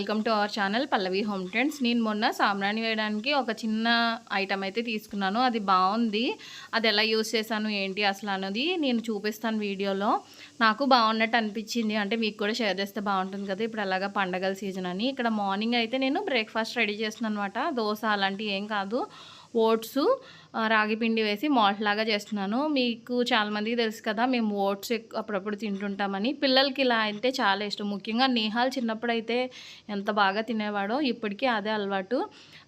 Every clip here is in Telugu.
Welcome to our channel Pallavi home trends. నేను మొన్న సాంబ్రాణి వేయడానికి ఒక చిన్న ఐటమ్ అయితే తీసుకున్నాను. అది బాగుంది. అది ఎలా యూస్ చేశాను ఏంటి అసలు అన్నది నేను చూపిస్తాను వీడియోలో. నాకు బాగున్నట్టు అనిపించింది. అంటే మీకు కూడా షేర్ చేస్తే బాగుంటుంది కదా. ఇప్పుడు అలాగా పండగల సీజన్ అని. ఇక్కడ మార్నింగ్ అయితే నేను బ్రేక్ఫాస్ట్ రెడీ చేస్తున్నాను అనమాట దోశ అలాంటివి ఏం కాదు. ఓట్స్ రాగి పిండి వేసి మాల్ట్ లాగా చేస్తున్నాను. మీకు చాలామందికి తెలుసు కదా మేము ఓట్స్ ఎక్కువ అప్పుడప్పుడు తింటుంటామని. పిల్లలకి ఇలా అయితే చాలా ఇష్టం. ముఖ్యంగా నేహాల్ చిన్నప్పుడు అయితే ఎంత బాగా తినేవాడో ఇప్పటికీ అదే అలవాటు.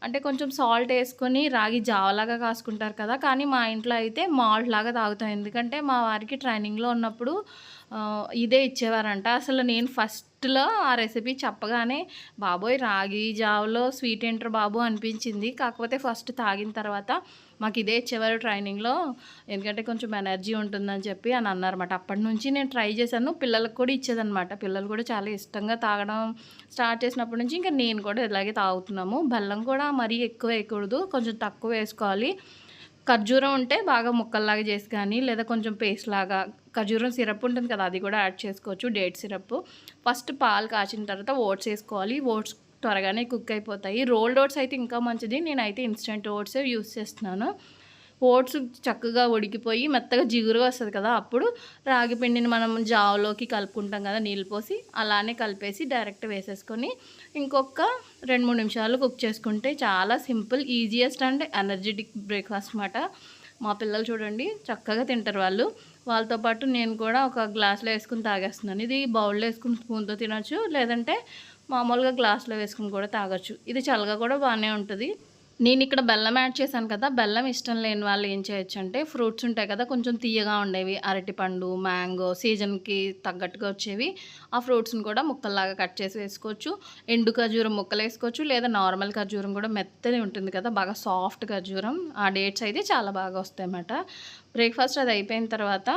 అంటే కొంచెం సాల్ట్ వేసుకొని రాగి జావలాగా కాసుకుంటారు కదా కానీ మా ఇంట్లో అయితే మాల్ట్ లాగా తాగుతాం. ఎందుకంటే మా వారికి ట్రైనింగ్లో ఉన్నప్పుడు ఇదే ఇచ్చేవారంట. అసలు నేను ఫస్ట్లో ఆ రెసిపీ చెప్పగానే బాబోయ్ రాగి జావలో స్వీట్ ఎంటర్ బాబు? అనిపించింది. కాకపోతే ఫస్ట్ తాగిన తర్వాత మాకు ఇదే ఇచ్చేవారు ట్రైనింగ్లో. ఎందుకంటే కొంచెం ఎనర్జీ ఉంటుందని చెప్పి అని అన్నారన్నమాట. అప్పటి నుంచి నేను ట్రై చేశాను. పిల్లలకు కూడా ఇచ్చేదన్నమాట. పిల్లలు కూడా చాలా ఇష్టంగా తాగడం స్టార్ట్ చేసినప్పటి నుంచి ఇంకా నేను కూడా ఇలాగే తాగుతున్నాము. బెల్లం కూడా మరీ ఎక్కువ వేయకూడదు. కొంచెం తక్కువ వేసుకోవాలి. ఖర్జూరం ఉంటే బాగా ముక్కల్లాగా చేసి కానీ లేదా కొంచెం పేస్ట్ లాగా ఖర్జూరం సిరప్ ఉంటుంది కదా అది కూడా యాడ్ చేసుకోవచ్చు డేట్ సిరప్. ఫస్ట్ పాలు కాచిన తర్వాత ఓట్స్ వేసుకోవాలి. ఓట్స్ త్వరగానే కుక్ అయిపోతాయి. రోల్డ్ ఓట్స్ అయితే ఇంకా మంచిది. నేనైతే ఇన్స్టెంట్ ఓట్స్ యూస్ చేస్తున్నాను. ఓట్స్ చక్కగా ఉడికిపోయి మెత్తగా జిగురుగా వస్తుంది కదా అప్పుడు రాగి పిండిని మనం జావలోకి కలుపుకుంటాం కదా నీళ్ళు పోసి అలానే కలిపేసి డైరెక్ట్ వేసేసుకొని ఇంకొక రెండు మూడు నిమిషాలు కుక్ చేసుకుంటే చాలా simple easiest and energetic breakfast అనమాట మా పిల్లలు చూడండి చక్కగా తింటారు వాళ్ళు. వాళ్ళతో పాటు నేను కూడా ఒక గ్లాస్లో వేసుకుని తాగేస్తున్నాను. ఇది బౌల్లో వేసుకుని స్పూన్తో తినొచ్చు లేదంటే మామూలుగా గ్లాస్లో వేసుకుని కూడా తాగొచ్చు. ఇది చల్లగా కూడా బాగానే ఉంటుంది. నేను ఇక్కడ బెల్లం యాడ్ చేశాను కదా బెల్లం ఇష్టం లేని వాళ్ళు ఏం చేయొచ్చు అంటే ఫ్రూట్స్ ఉంటాయి కదా కొంచెం తీయగా ఉండేవి అరటిపండు మ్యాంగో సీజన్కి తగ్గట్టుగా వచ్చేవి. ఆ ఫ్రూట్స్ని కూడా ముక్కల్లాగా కట్ చేసి వేసుకోవచ్చు. ఎండు ఖర్జూరం ముక్కలు వేసుకోవచ్చు లేదా నార్మల్ ఖర్జూరం కూడా మెత్తని ఉంటుంది కదా బాగా సాఫ్ట్ ఖర్జూరం. ఆ డేట్స్ అయితే చాలా బాగా వస్తాయి అన్నమాట బ్రేక్ఫాస్ట్ అది అయిపోయిన తర్వాత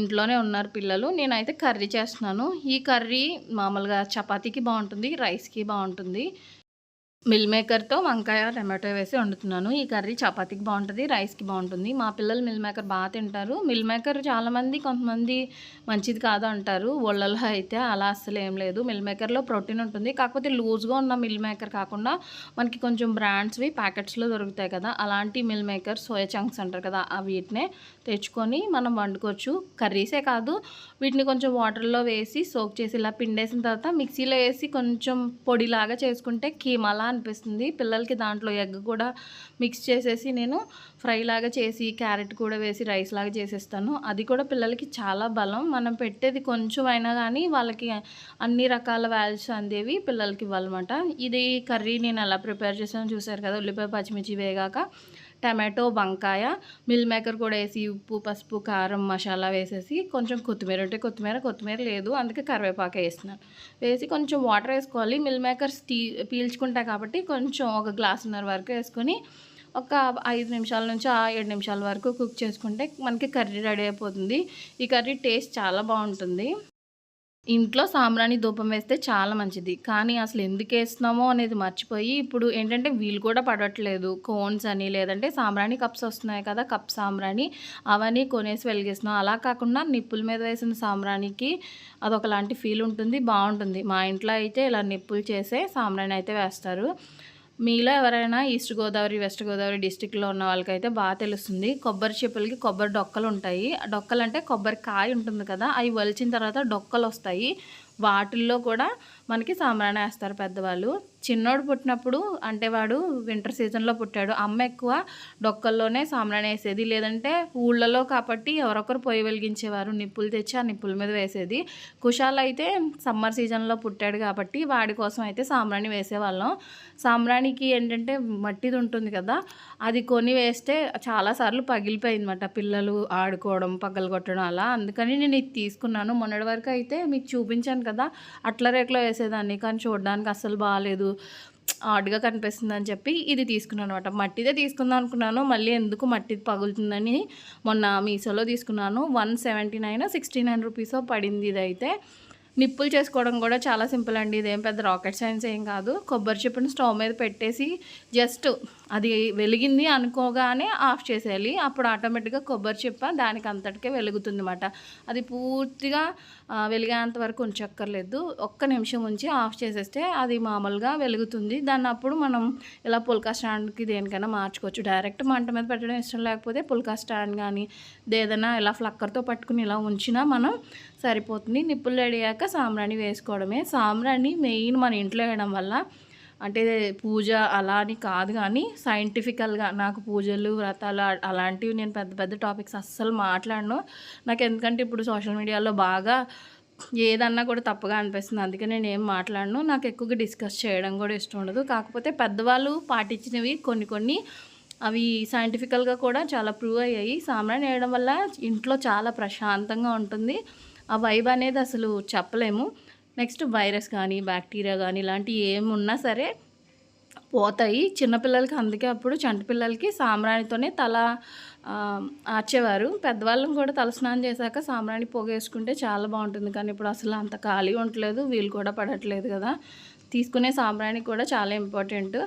ఇంట్లోనే ఉన్నారు పిల్లలు. నేనైతే కర్రీ చేస్తున్నాను. ఈ కర్రీ మామూలుగా చపాతీకి బాగుంటుంది రైస్కి బాగుంటుంది. మిల్ మేకర్తో వంకాయ టమాటో వేసి వండుతున్నాను. ఈ కర్రీ చపాతీకి బాగుంటుంది రైస్కి బాగుంటుంది. మా పిల్లలు మిల్ మేకర్ బాగా తింటారు. మిల్ మేకర్ చాలామంది కొంతమంది మంచిది కాదు అంటారు. ఒళ్ళలో అయితే అలా అస్సలు ఏం లేదు. మిల్ మేకర్లో ప్రోటీన్ ఉంటుంది. కాకపోతే లూజ్గా ఉన్న మిల్ మేకర్ కాకుండా మనకి కొంచెం బ్రాండ్స్వి ప్యాకెట్స్లో దొరుకుతాయి కదా అలాంటి మిల్ మేకర్ సోయా చంక్స్ అంటారు కదా ఆ వీటినే తెచ్చుకొని మనం వండుకోవచ్చు. కర్రీసే కాదు వీటిని కొంచెం వాటర్లో వేసి సోక్ చేసి ఇలా పిండేసిన తర్వాత మిక్సీలో వేసి కొంచెం పొడిలాగా చేసుకుంటే కీమలా అనిపిస్తుంది. పిల్లలకి దాంట్లో ఎగ్ కూడా మిక్స్ చేసేసి నేను ఫ్రై లాగా చేసి క్యారెట్ కూడా వేసి రైస్ లాగా చేసేస్తాను. అది కూడా పిల్లలకి చాలా బలం. మనం పెట్టేది కొంచెం అయినా కానీ వాళ్ళకి అన్ని రకాల వాల్యూస్ అందేవి పిల్లలకి ఇవ్వాలన్నమాట. ఇది కర్రీ నేను ఎలా ప్రిపేర్ చేసానో చూసారు కదా ఉల్లిపాయ పచ్చిమిర్చి వేగాక. టమాటో వంకాయ మిల్ మేకర్ కూడా వేసి ఉప్పు పసుపు కారం మసాలా వేసేసి కొంచెం కొత్తిమీర ఉంటే కొత్తిమీర కొత్తిమీర లేదు అందుకే కరివేపాకు వేస్తున్నాను వేసి కొంచెం వాటర్ వేసుకోవాలి. మిల్ మేకర్స్ తీ పీల్చుకుంటా కాబట్టి కొంచెం ఒక గ్లాసున్నర వరకు వేసుకొని ఒక ఐదు నిమిషాల నుంచి ఆ ఏడు నిమిషాల వరకు కుక్ చేసుకుంటే మనకి కర్రీ రెడీ అయిపోతుంది. ఈ కర్రీ టేస్ట్ చాలా బాగుంటుంది. ఇంట్లో సాంబ్రాణి ధూపం వేస్తే చాలా మంచిది. కానీ అసలు ఎందుకు వేస్తున్నామో అనేది మర్చిపోయి ఇప్పుడు ఏంటంటే వీలు కూడా పడట్లేదు. కోన్స్ అని లేదంటే సాంబ్రాణి కప్స్ వస్తున్నాయి కదా కప్ సాంబ్రాణి. అవన్నీ కొనేసి వెలిగిస్తున్నాం. అలా కాకుండా నిప్పుల మీద వేసిన సాంబ్రాణికి అదొకలాంటి ఫీల్ ఉంటుంది బాగుంటుంది. మా ఇంట్లో అయితే ఇలా నిప్పులు చేసే సాంబ్రాణి అయితే వేస్తారు. మీలో ఎవరైనా ఈస్ట్ గోదావరి వెస్ట్ గోదావరి డిస్టిక్లో ఉన్న వాళ్ళకైతే బాగా తెలుస్తుంది. కొబ్బరి చెప్పులకి కొబ్బరి డొక్కలు ఉంటాయి. ఆ డొక్కలు అంటే కొబ్బరి కాయ ఉంటుంది కదా అవి వలిచిన తర్వాత డొక్కలు వస్తాయి వాటిల్లో కూడా మనకి సాంబ్రాణి వేస్తారు పెద్దవాళ్ళు. చిన్నోడు పుట్టినప్పుడు అంటే వాడు వింటర్ సీజన్లో పుట్టాడు. అమ్మ ఎక్కువ డొక్కల్లోనే సాంబ్రాణి వేసేది. లేదంటే ఊళ్ళలో కాబట్టి ఎవరొకరు పొయ్యి వెలిగించేవారు. నిప్పులు తెచ్చి ఆ నిప్పుల మీద వేసేది. కుషాల్ అయితే సమ్మర్ సీజన్లో పుట్టాడు కాబట్టి వాడి కోసం అయితే సాంబ్రాణి వేసేవాళ్ళం. సాంబ్రాణికి ఏంటంటే మట్టిది ఉంటుంది కదా అది కొని వేస్తే చాలాసార్లు పగిలిపోయిందన్నమాట. పిల్లలు ఆడుకోవడం పగలగొట్టడం అలా. అందుకని నేను ఇది తీసుకున్నాను. మొన్నటి వరకు అయితే మీకు చూపించాను కదా అట్ల రేట్లో వేసేదాన్ని కానీ చూడడానికి అస్సలు బాగాలేదు ఆడ్గా కనిపిస్తుంది అని చెప్పి ఇది తీసుకున్నాను అనమాట మట్టిదే తీసుకుందాం అనుకున్నాను. మళ్ళీ ఎందుకు మట్టి పగులుతుందని మొన్న మీషోలో తీసుకున్నాను. One seventy nine sixty nine rupees పడింది ఇదైతే. నిప్పులు చేసుకోవడం కూడా చాలా సింపుల్ అండి. ఇదేం పెద్ద రాకెట్ సైన్స్ ఏం కాదు. కొబ్బరి చిప్పని స్టవ్ మీద పెట్టేసి జస్ట్ అది వెలిగింది అనుకోగానే ఆఫ్ చేసేయాలి. అప్పుడు ఆటోమేటిక్గా కొబ్బరి చిప్ప దానికి అంతటికే వెలుగుతుంది అన్నమాట అది పూర్తిగా వెలిగేంత వరకు ఉంచక్కర్లేదు. ఒక్క నిమిషం ఉంచి ఆఫ్ చేసేస్తే అది మామూలుగా వెలుగుతుంది. దాన్ని అప్పుడు మనం ఇలా పుల్కా స్టాండ్కి దేనికైనా మార్చుకోవచ్చు. డైరెక్ట్ మంట మీద పెట్టడం ఇష్టం లేకపోతే పుల్కా స్టాండ్ కానీ ఏదైనా ఇలా ఫ్లక్కర్తో పట్టుకుని ఇలా ఉంచినా మనం సరిపోతుంది. నిప్పులు రెడీయాక సాంబ్రాణి వేసుకోవడమే. సాంబ్రాణి మెయిన్ మన ఇంట్లో వేయడం వల్ల అంటే పూజ అలా అని కాదు కానీ సైంటిఫికల్గా నాకు పూజలు వ్రతాలు అలాంటివి నేను పెద్ద పెద్ద టాపిక్స్ అస్సలు మాట్లాడను. నాకు ఎందుకంటే ఇప్పుడు సోషల్ మీడియాలో బాగా ఏదన్నా కూడా తప్పుగా అనిపిస్తుంది. అందుకే నేను ఏం మాట్లాడను. నాకు ఎక్కువగా డిస్కస్ చేయడం కూడా ఇష్టం ఉండదు. కాకపోతే పెద్దవాళ్ళు పాటించినవి కొన్ని కొన్ని అవి సైంటిఫికల్గా కూడా చాలా ప్రూవ్ అయ్యాయి. సాంబ్రాణి వేయడం వల్ల ఇంట్లో చాలా ప్రశాంతంగా ఉంటుంది. ఆ వైబ్ అనేది అసలు చెప్పలేము. నెక్స్ట్ వైరస్ కానీ బ్యాక్టీరియా కానీ ఇలాంటివి ఏమున్నా సరే పోతాయి. చిన్నపిల్లలకి అందుకే అప్పుడు చంటి పిల్లలకి సాంబ్రాణితోనే తల ఆర్చేవారు. పెద్దవాళ్ళని కూడా తలస్నానం చేశాక సాంబ్రాణి పొగ వేసుకుంటే చాలా బాగుంటుంది. కానీ ఇప్పుడు అసలు అంత ఖాళీ ఉండట్లేదు. వీలు కూడా పడట్లేదు కదా. తీసుకునే సాంబ్రాణి కూడా చాలా ఇంపార్టెంట్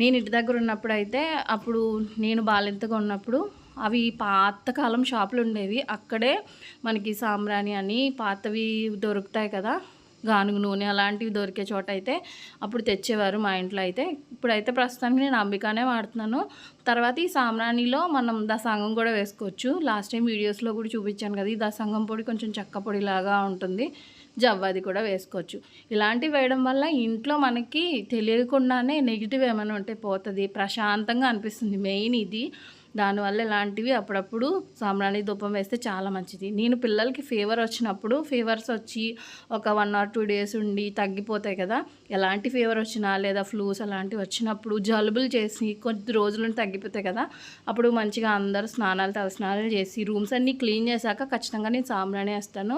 నేను ఇంటి దగ్గర ఉన్నప్పుడు అయితే అప్పుడు నేను బాలింతగా ఉన్నప్పుడు అవి పాతకాలం షాపులు ఉండేవి అక్కడే మనకి సాంబ్రాణి అని పాతవి దొరుకుతాయి కదా. గానుగు నూనె అలాంటివి దొరికే చోట అయితే అప్పుడు తెచ్చేవారు మా ఇంట్లో అయితే. ఇప్పుడైతే ప్రస్తుతానికి నేను అంబికానే వాడుతున్నాను. తర్వాత ఈ సాంబ్రాణిలో మనం దసంగం కూడా వేసుకోవచ్చు. లాస్ట్ టైం వీడియోస్లో కూడా చూపించాను కదా ఈ దసంగం పొడి కొంచెం చెక్క పొడిలాగా ఉంటుంది. జవ్వాది కూడా వేసుకోవచ్చు. ఇలాంటివి వేయడం వల్ల ఇంట్లో మనకి తెలియకుండానే నెగిటివ్ ఏమైనా ఉంటే పోతుంది. ప్రశాంతంగా అనిపిస్తుంది మెయిన్ ఇది. దానివల్ల ఇలాంటివి అప్పుడప్పుడు సాంబ్రాణి ధూపం వేస్తే చాలా మంచిది. నేను పిల్లలకి ఫీవర్ వచ్చినప్పుడు ఫీవర్స్ వచ్చి ఒక వన్ ఆర్ టూ డేస్ ఉండి తగ్గిపోతాయి కదా ఎలాంటి ఫీవర్ వచ్చినా లేదా ఫ్లూస్ అలాంటివి వచ్చినప్పుడు జలుబులు చేసి కొద్ది రోజులు తగ్గిపోతాయి కదా అప్పుడు మంచిగా అందరూ స్నానాలు తల స్నానాలు చేసి రూమ్స్ అన్నీ క్లీన్ చేశాక ఖచ్చితంగా నేను సాంబ్రాణి వేస్తాను.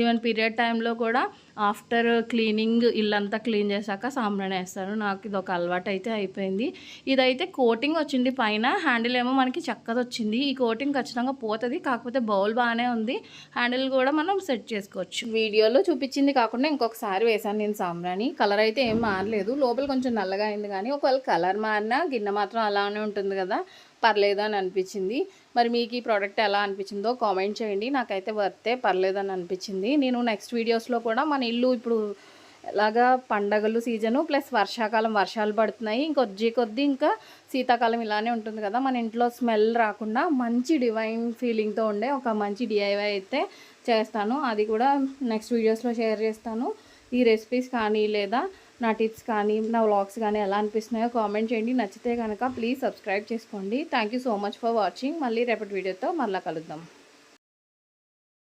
ఈవెన్ పీరియడ్ టైంలో కూడా ఆఫ్టర్ క్లీనింగ్ ఇల్లంతా క్లీన్ చేశాక సాంబ్రాణి వేస్తాను. నాకు ఇది ఒక అలవాటు అయితే అయిపోయింది. ఇదైతే కోటింగ్ వచ్చింది. పైన హ్యాండిల్ ఏమో మనకి చక్కది వచ్చింది. ఈ కోటింగ్ ఖచ్చితంగా పోతుంది. కాకపోతే బౌల్ బాగానే ఉంది. హ్యాండిల్ కూడా మనం సెట్ చేసుకోవచ్చు. వీడియోలో చూపించింది కాకుండా ఇంకొకసారి వేసాను నేను సాంబ్రాణి. కలర్ అయితే అయితే ఏం మారలేదు. లోపల కొంచెం నల్లగా అయింది కానీ ఒకవేళ కలర్ మారినా గిన్నె మాత్రం అలానే ఉంటుంది కదా. పర్లేదు అని అనిపించింది. మరి మీకు ఈ ప్రోడక్ట్ ఎలా అనిపించిందో కామెంట్ చేయండి. నాకైతే వర్తే పర్లేదు అని అనిపించింది. నేను నెక్స్ట్ వీడియోస్లో కూడా మన ఇల్లు ఇప్పుడు ఎలాగా పండగలు సీజను ప్లస్ వర్షాకాలం వర్షాలు పడుతున్నాయి. ఇంకొద్ది కొద్ది ఇంకా శీతాకాలం ఇలానే ఉంటుంది కదా. మన ఇంట్లో స్మెల్ రాకుండా మంచి డివైన్ ఫీలింగ్తో ఉండే ఒక మంచి డిఐవై అయితే చేస్తాను. అది కూడా నెక్స్ట్ వీడియోస్లో షేర్ చేస్తాను. ఈ రెసిపీస్ కానీ లేదా నా టిప్స్ కానీ నా వ్లాగ్స్ కానీ ఎలా అనిపిస్తున్నాయో కామెంట్ చేయండి. నచ్చితే కనుక ప్లీజ్ సబ్స్క్రైబ్ చేసుకోండి. Thank you so much for watching మళ్ళీ రేపటి వీడియోతో మళ్ళీ కలుద్దాం.